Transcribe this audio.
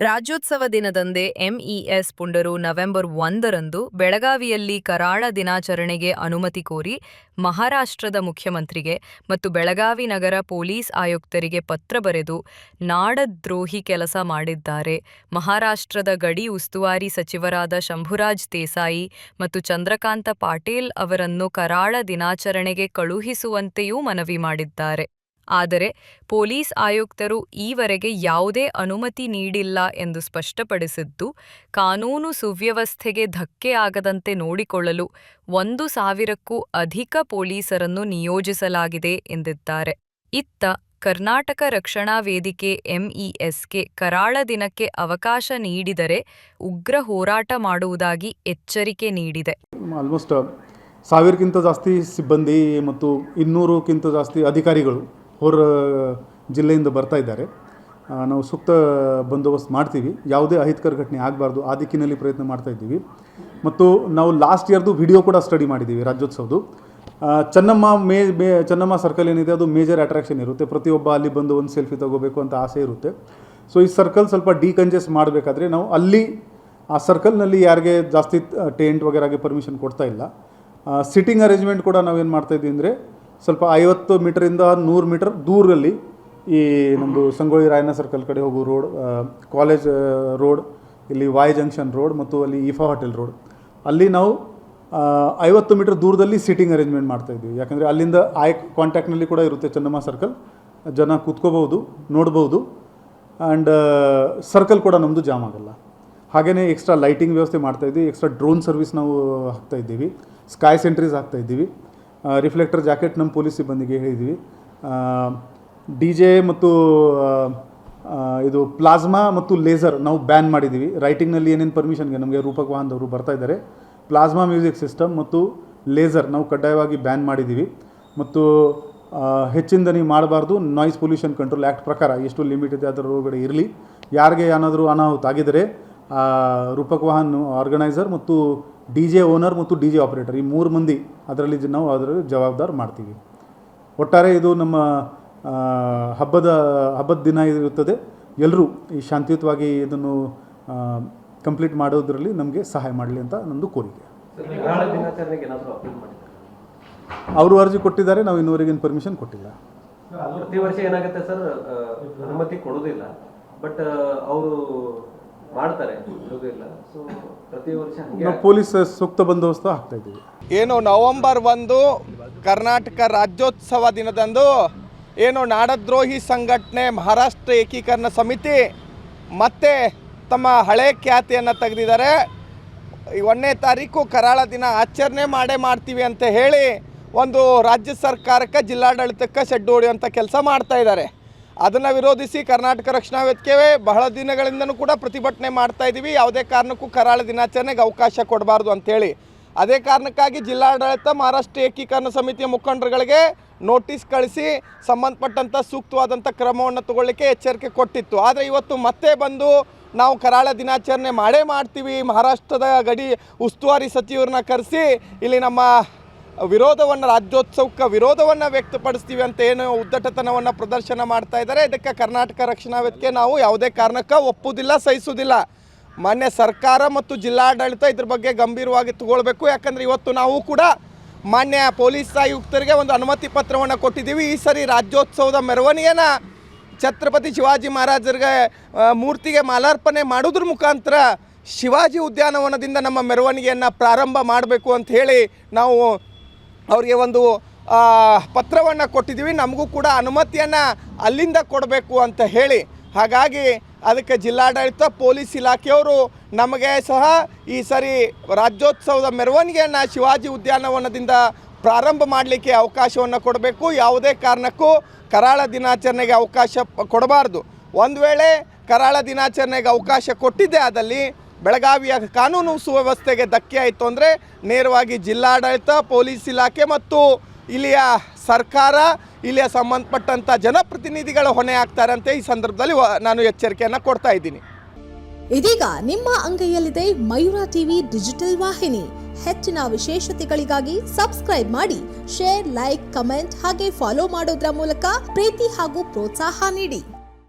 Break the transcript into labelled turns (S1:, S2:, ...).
S1: ರಾಜ್ಯೋತ್ಸವ ದಿನದಂದೇ MES ಪುಂಡರು November ಒಂದರಂದು ಬೆಳಗಾವಿಯಲ್ಲಿ ಕರಾಳ ದಿನಾಚರಣೆಗೆ ಅನುಮತಿ ಕೋರಿ ಮಹಾರಾಷ್ಟ್ರದ ಮುಖ್ಯಮಂತ್ರಿಗೆ ಮತ್ತು ಬೆಳಗಾವಿ ನಗರ ಪೊಲೀಸ್ ಆಯುಕ್ತರಿಗೆ ಪತ್ರ ಬರೆದು ನಾಡದ್ರೋಹಿ ಕೆಲಸ ಮಾಡಿದ್ದಾರೆ. ಮಹಾರಾಷ್ಟ್ರದ ಗಡಿ ಉಸ್ತುವಾರಿ ಸಚಿವರಾದ ಶಂಭುರಾಜ್ ದೇಸಾಯಿ ಮತ್ತು ಚಂದ್ರಕಾಂತ ಪಾಟೀಲ್ ಅವರನ್ನು ಕರಾಳ ದಿನಾಚರಣೆಗೆ ಕಳುಹಿಸುವಂತೆಯೂ ಮನವಿ ಮಾಡಿದ್ದಾರೆ. ಆದರೆ ಪೊಲೀಸ್ ಆಯುಕ್ತರು ಈವರೆಗೆ ಯಾವುದೇ ಅನುಮತಿ ನೀಡಿಲ್ಲ ಎಂದು ಸ್ಪಷ್ಟಪಡಿಸಿದ್ದು, ಕಾನೂನು ಸುವ್ಯವಸ್ಥೆಗೆ ಧಕ್ಕೆ ಆಗದಂತೆ ನೋಡಿಕೊಳ್ಳಲು ಒಂದು ಸಾವಿರಕ್ಕೂ ಅಧಿಕ ಪೊಲೀಸರನ್ನು ನಿಯೋಜಿಸಲಾಗಿದೆ ಎಂದಿದ್ದಾರೆ. ಇತ್ತ ಕರ್ನಾಟಕ ರಕ್ಷಣಾ ವೇದಿಕೆ ಎಂಇಎಸ್ಗೆ ಕರಾಳ ದಿನಕ್ಕೆ ಅವಕಾಶ ನೀಡಿದರೆ ಉಗ್ರ ಹೋರಾಟ ಮಾಡುವುದಾಗಿ ಎಚ್ಚರಿಕೆ ನೀಡಿದೆ.
S2: ಆಲ್ಮೋಸ್ಟ್ ಸಾವಿರಕ್ಕಿಂತ ಜಾಸ್ತಿ ಸಿಬ್ಬಂದಿ ಮತ್ತು ಇನ್ನೂರಕ್ಕಿಂತ ಜಾಸ್ತಿ ಅಧಿಕಾರಿಗಳು ಹೊರ ಜಿಲ್ಲೆಯಿಂದ ಬರ್ತಾ ಇದ್ದಾರೆ. ನಾವು ಸೂಕ್ತ ಬಂದೋಬಸ್ತ್ ಮಾಡ್ತೀವಿ. ಯಾವುದೇ ಅಹಿತಕರ ಘಟನೆ ಆಗಬಾರ್ದು. ಆ ದಿಕ್ಕಿನಲ್ಲಿ ಪ್ರಯತ್ನ ಮಾಡ್ತಾ ಇದ್ದೀವಿ. ಮತ್ತು ನಾವು ಲಾಸ್ಟ್ ಇಯರ್ದು ವಿಡಿಯೋ ಕೂಡ ಸ್ಟಡಿ ಮಾಡಿದ್ದೀವಿ ರಾಜ್ಯೋತ್ಸವದು. ಚೆನ್ನಮ್ಮ ಮೇ ಮೇ, ಚೆನ್ನಮ್ಮ ಸರ್ಕಲ್ ಏನಿದೆ, ಅದು ಮೇಜರ್ ಅಟ್ರಾಕ್ಷನ್ ಇರುತ್ತೆ. ಪ್ರತಿಯೊಬ್ಬ ಅಲ್ಲಿ ಬಂದು ಒಂದು ಸೆಲ್ಫಿ ತಗೋಬೇಕು ಅಂತ ಆಸೆ ಇರುತ್ತೆ. ಸೊ ಈ ಸರ್ಕಲ್ ಸ್ವಲ್ಪ ಡಿಕಂಜೆಸ್ಟ್ ಮಾಡಬೇಕಾದ್ರೆ ನಾವು ಅಲ್ಲಿ, ಆ ಸರ್ಕಲ್ನಲ್ಲಿ ಯಾರಿಗೆ ಜಾಸ್ತಿ ಟೆಂಟ್ ವಗೇರಾಗೆ ಪರ್ಮಿಷನ್ ಕೊಡ್ತಾ ಇಲ್ಲ. ಸಿಟ್ಟಿಂಗ್ ಅರೇಂಜ್ಮೆಂಟ್ ಕೂಡ ನಾವೇನು ಮಾಡ್ತಾ ಇದ್ವಿ ಅಂದರೆ ಸ್ವಲ್ಪ ಐವತ್ತು ಮೀಟರಿಂದ ನೂರು ಮೀಟರ್ ದೂರದಲ್ಲಿ ಈ ನಮ್ಮದು ಸಂಗೊಳ್ಳಿ ರಾಯಣ್ಣ ಸರ್ಕಲ್ ಕಡೆ ಹೋಗೋ ರೋಡ್ ಕಾಲೇಜ್ ರೋಡ್, ಇಲ್ಲಿ ವಾಯ್ ಜಂಕ್ಷನ್ ರೋಡ್ ಮತ್ತು ಅಲ್ಲಿ ಇಫಾ ಹೋಟೆಲ್ ರೋಡ್. ಅಲ್ಲಿ ನಾವು ಐವತ್ತು ಮೀಟರ್ ದೂರದಲ್ಲಿ ಸೀಟಿಂಗ್ ಅರೇಂಜ್ಮೆಂಟ್ ಮಾಡ್ತಾ ಇದ್ವಿ ಯಾಕಂದರೆ ಅಲ್ಲಿಂದ ಐ ಕಾಂಟ್ಯಾಕ್ಟ್ನಲ್ಲಿ ಕೂಡ ಇರುತ್ತೆ ಚೆನ್ನಮ್ಮ ಸರ್ಕಲ್ ಜನ ಕೂತ್ಕೋಬಹುದು ನೋಡ್ಬೋದು ಆ್ಯಂಡ್ ಸರ್ಕಲ್ ಕೂಡ ನಮ್ಮದು ಜಾಮ್ ಆಗಲ್ಲ. ಹಾಗೆಯೇ ಎಕ್ಸ್ಟ್ರಾ ಲೈಟಿಂಗ್ ವ್ಯವಸ್ಥೆ ಮಾಡ್ತಾಯಿದ್ವಿ ಎಕ್ಸ್ಟ್ರಾ ಡ್ರೋನ್ ಸರ್ವಿಸ್ ನಾವು ಹಾಕ್ತಾಯಿದ್ದೀವಿ ಸ್ಕೈ ಸೆಂಟ್ರೀಸ್ ಹಾಕ್ತಾ ಇದ್ದೀವಿ. ರಿಫ್ಲೆಕ್ಟರ್ ಜಾಕೆಟ್ ನಮ್ಮ ಪೊಲೀಸ್ ಸಿಬ್ಬಂದಿಗೆ ಹೇಳಿದ್ವಿ. ಡಿ ಜೆ ಮತ್ತು ಇದು ಪ್ಲಾಸ್ಮಾ ಮತ್ತು ಲೇಸರ್ ನಾವು ಬ್ಯಾನ್ ಮಾಡಿದ್ದೀವಿ. ರೈಟಿಂಗ್ನಲ್ಲಿ ಏನೇನು ಪರ್ಮಿಷನ್ಗೆ ನಮಗೆ ರೂಪಕ್ ವಾಹನದವರು ಬರ್ತಾ ಇದ್ದಾರೆ. ಪ್ಲಾಸ್ಮಾ ಮ್ಯೂಸಿಕ್ ಸಿಸ್ಟಮ್ ಮತ್ತು ಲೇಸರ್ ನಾವು ಕಡ್ಡಾಯವಾಗಿ ಬ್ಯಾನ್ ಮಾಡಿದ್ದೀವಿ. ಮತ್ತು ಹೆಚ್ಚಿಂದ ನೀವು ಮಾಡಬಾರ್ದು ನಾಯ್ಸ್ ಪೊಲ್ಯೂಷನ್ ಕಂಟ್ರೋಲ್ ಆ್ಯಕ್ಟ್ ಪ್ರಕಾರ ಎಷ್ಟು ಲಿಮಿಟ್ ಇದೆ ಅದರ ಒಳಗಡೆ ಇರಲಿ. ಯಾರಿಗೆ ಏನಾದರೂ ಅನಾಹುತ ಆಗಿದರೆ ರೂಪಕ್ ವಾಹನ್ ಆರ್ಗನೈಸರ್ ಮತ್ತು ಡಿ ಜೆ ಓನರ್ ಮತ್ತು ಡಿ ಜೆ ಆಪರೇಟರ್ ಈ ಮೂರು ಮಂದಿ ಅದರಲ್ಲಿ ನಾವು ಅದರ ಜವಾಬ್ದಾರ ಮಾಡ್ತೀವಿ. ಒಟ್ಟಾರೆ ಇದು ನಮ್ಮ ಹಬ್ಬದ ಹಬ್ಬದ ದಿನ ಇರುತ್ತದೆ. ಎಲ್ಲರೂ ಈ ಶಾಂತಿಯುತವಾಗಿ ಇದನ್ನು ಕಂಪ್ಲೀಟ್ ಮಾಡೋದ್ರಲ್ಲಿ ನಮಗೆ ಸಹಾಯ ಮಾಡಲಿ ಅಂತ ನಮ್ಮದು ಕೋರಿಕೆ. ಅವರು ಅರ್ಜಿ ಕೊಟ್ಟಿದ್ದಾರೆ, ನಾವು ಇನ್ನೂವರೆಗಿನ ಪರ್ಮಿಷನ್ ಕೊಟ್ಟಿಲ್ಲ.
S3: ಪ್ರತಿ ವರ್ಷ ಏನಾಗುತ್ತೆ ಸರ್ ಅನುಮತಿ ಕೊಡೋದಿಲ್ಲ ಬಟ್ ಅವರು ಮಾಡ್ತಾರೆ ಇರೋದಿಲ್ಲ ಸೊ ಪ್ರತಿ ವರ್ಷ ಹಂಗೆ
S2: ನಾವು ಪೊಲೀಸ್ ಸೂಕ್ತ ಬಂದೋಬಸ್ತ ಆಗ್ತಾ ಇದ್ದೀವಿ
S4: ಏನು ನವೆಂಬರ್ ಒಂದು ಕರ್ನಾಟಕ ರಾಜ್ಯೋತ್ಸವ ದಿನದಂದು ಏನು ನಾಡದ್ರೋಹಿ ಸಂಘಟನೆ ಮಹಾರಾಷ್ಟ್ರ ಏಕೀಕರಣ ಸಮಿತಿ ಮತ್ತೆ ತಮ್ಮ ಹಳೆ ಖ್ಯಾತಿಯನ್ನು ತೆಗೆದಿದ್ದಾರೆ. ಈ ಒಂದನೇ ತಾರೀಕು ಕರಾಳ ದಿನ ಆಚರಣೆ ಮಾಡೇ ಮಾಡ್ತೀವಿ ಅಂತ ಹೇಳಿ ಒಂದು ರಾಜ್ಯ ಸರ್ಕಾರಕ್ಕೆ ಜಿಲ್ಲಾಡಳಿತಕ್ಕೆ ಶೆಡ್ಡು ಹೊಡೆಯುವಂಥ ಕೆಲಸ ಮಾಡ್ತಾ ಇದ್ದಾರೆ. ಅದನ್ನು ವಿರೋಧಿಸಿ ಕರ್ನಾಟಕ ರಕ್ಷಣಾ ವೇದಿಕೆ ಬಹಳ ದಿನಗಳಿಂದನೂ ಕೂಡ ಪ್ರತಿಭಟನೆ ಮಾಡ್ತಾ ಇದ್ದೀವಿ ಯಾವುದೇ ಕಾರಣಕ್ಕೂ ಕರಾಳ ದಿನಾಚರಣೆಗೆ ಅವಕಾಶ ಕೊಡಬಾರ್ದು ಅಂತೇಳಿ. ಅದೇ ಕಾರಣಕ್ಕಾಗಿ ಜಿಲ್ಲಾಡಳಿತ ಮಹಾರಾಷ್ಟ್ರ ಏಕೀಕರಣ ಸಮಿತಿಯ ಮುಖಂಡರುಗಳಿಗೆ ನೋಟಿಸ್ ಕಳಿಸಿ ಸಂಬಂಧಪಟ್ಟಂಥ ಸೂಕ್ತವಾದಂಥ ಕ್ರಮವನ್ನು ತಗೊಳ್ಳಿಕ್ಕೆ ಎಚ್ಚರಿಕೆ ಕೊಟ್ಟಿತ್ತು. ಆದರೆ ಇವತ್ತು ಮತ್ತೆ ಬಂದು ನಾವು ಕರಾಳ ದಿನಾಚರಣೆ ಮಾಡೇ ಮಾಡ್ತೀವಿ. ಮಹಾರಾಷ್ಟ್ರದ ಗಡಿ ಉಸ್ತುವಾರಿ ಸಚಿವರನ್ನ ಕರೆಸಿ ಇಲ್ಲಿ ನಮ್ಮ ವಿರೋಧವನ್ನು ರಾಜ್ಯೋತ್ಸವಕ್ಕೆ ವಿರೋಧವನ್ನು ವ್ಯಕ್ತಪಡಿಸ್ತೀವಿ ಅಂತ ಏನು ಉದ್ದಟತನವನ್ನು ಪ್ರದರ್ಶನ ಮಾಡ್ತಾ ಇದ್ದಾರೆ. ಇದಕ್ಕೆ ಕರ್ನಾಟಕ ರಕ್ಷಣಾ ವೇದಿಕೆ ನಾವು ಯಾವುದೇ ಕಾರಣಕ್ಕೆ ಒಪ್ಪುವುದಿಲ್ಲ ಸಹಿಸುವುದಿಲ್ಲ. ಮಾನ್ಯ ಸರ್ಕಾರ ಮತ್ತು ಜಿಲ್ಲಾಡಳಿತ ಇದ್ರ ಬಗ್ಗೆ ಗಂಭೀರವಾಗಿ ತಗೊಳ್ಬೇಕು. ಯಾಕಂದರೆ ಇವತ್ತು ನಾವು ಕೂಡ ಮಾನ್ಯ ಪೊಲೀಸ್ ಆಯುಕ್ತರಿಗೆ ಒಂದು ಅನುಮತಿ ಪತ್ರವನ್ನು ಕೊಟ್ಟಿದ್ದೀವಿ. ಈ ಸರಿ ರಾಜ್ಯೋತ್ಸವದ ಮೆರವಣಿಗೆನ ಛತ್ರಪತಿ ಶಿವಾಜಿ ಮಹಾರಾಜರಿಗೆ ಮೂರ್ತಿಗೆ ಮಾಲಾರ್ಪಣೆ ಮಾಡೋದ್ರ ಮುಖಾಂತರ ಶಿವಾಜಿ ಉದ್ಯಾನವನದಿಂದ ನಮ್ಮ ಮೆರವಣಿಗೆಯನ್ನು ಪ್ರಾರಂಭ ಮಾಡಬೇಕು ಅಂತ ಹೇಳಿ ನಾವು ಅವರಿಗೆ ಒಂದು ಪತ್ರವನ್ನು ಕೊಟ್ಟಿದ್ದೀವಿ. ನಮಗೂ ಕೂಡ ಅನುಮತಿಯನ್ನು ಅಲ್ಲಿಂದ ಕೊಡಬೇಕು ಅಂತ ಹೇಳಿ. ಹಾಗಾಗಿ ಅದಕ್ಕೆ ಜಿಲ್ಲಾಡಳಿತ, ಪೊಲೀಸ್ ಇಲಾಖೆಯವರು ನಮಗೆ ಸಹ ಈ ಸರಿ ರಾಜ್ಯೋತ್ಸವದ ಮೆರವಣಿಗೆಯನ್ನು ಶಿವಾಜಿ ಉದ್ಯಾನವನದಿಂದ ಪ್ರಾರಂಭ ಮಾಡಲಿಕ್ಕೆ ಅವಕಾಶವನ್ನು ಕೊಡಬೇಕು. ಯಾವುದೇ ಕಾರಣಕ್ಕೂ ಕರಾಳ ದಿನಾಚರಣೆಗೆ ಅವಕಾಶ ಕೊಡಬಾರ್ದು. ಒಂದು ವೇಳೆ ಕರಾಳ ದಿನಾಚರಣೆಗೆ ಅವಕಾಶ ಕೊಟ್ಟಿದ್ದೆ ಆದಲ್ಲಿ ಬೆಳಗಾವಿಯ ಕಾನೂನು ಸುವ್ಯವಸ್ಥೆಗೆ ಧಕ್ಕೆ ಆಯಿತು ಅಂದರೆ ನೇರವಾಗಿ ಜಿಲ್ಲಾಡಳಿತ, ಪೊಲೀಸ್ ಇಲಾಖೆ ಮತ್ತು ಇಲ್ಲಿಯ ಸರ್ಕಾರ, ಇಲ್ಲಿಯ ಸಂಬಂಧಪಟ್ಟಂಥ ಜನಪ್ರತಿನಿಧಿಗಳ ಹೊಣೆ ಆಗ್ತಾರಂತೆ. ಈ ಸಂದರ್ಭದಲ್ಲಿ ನಾನು ಎಚ್ಚರಿಕೆಯನ್ನು ಕೊಡ್ತಾ ಇದ್ದೀನಿ.
S5: ಇದೀಗ ನಿಮ್ಮ ಅಂಗೈಯಲ್ಲಿದೆ ಮಯೂರ ಟಿವಿ ಡಿಜಿಟಲ್ ವಾಹಿನಿ. ಹೆಚ್ಚಿನ ವಿಶೇಷತೆಗಳಿಗಾಗಿ ಸಬ್ಸ್ಕ್ರೈಬ್ ಮಾಡಿ, ಶೇರ್, ಲೈಕ್, ಕಮೆಂಟ್ ಹಾಗೆ ಫಾಲೋ ಮಾಡೋದ್ರ ಮೂಲಕ ಪ್ರೀತಿ ಹಾಗೂ ಪ್ರೋತ್ಸಾಹ ನೀಡಿ.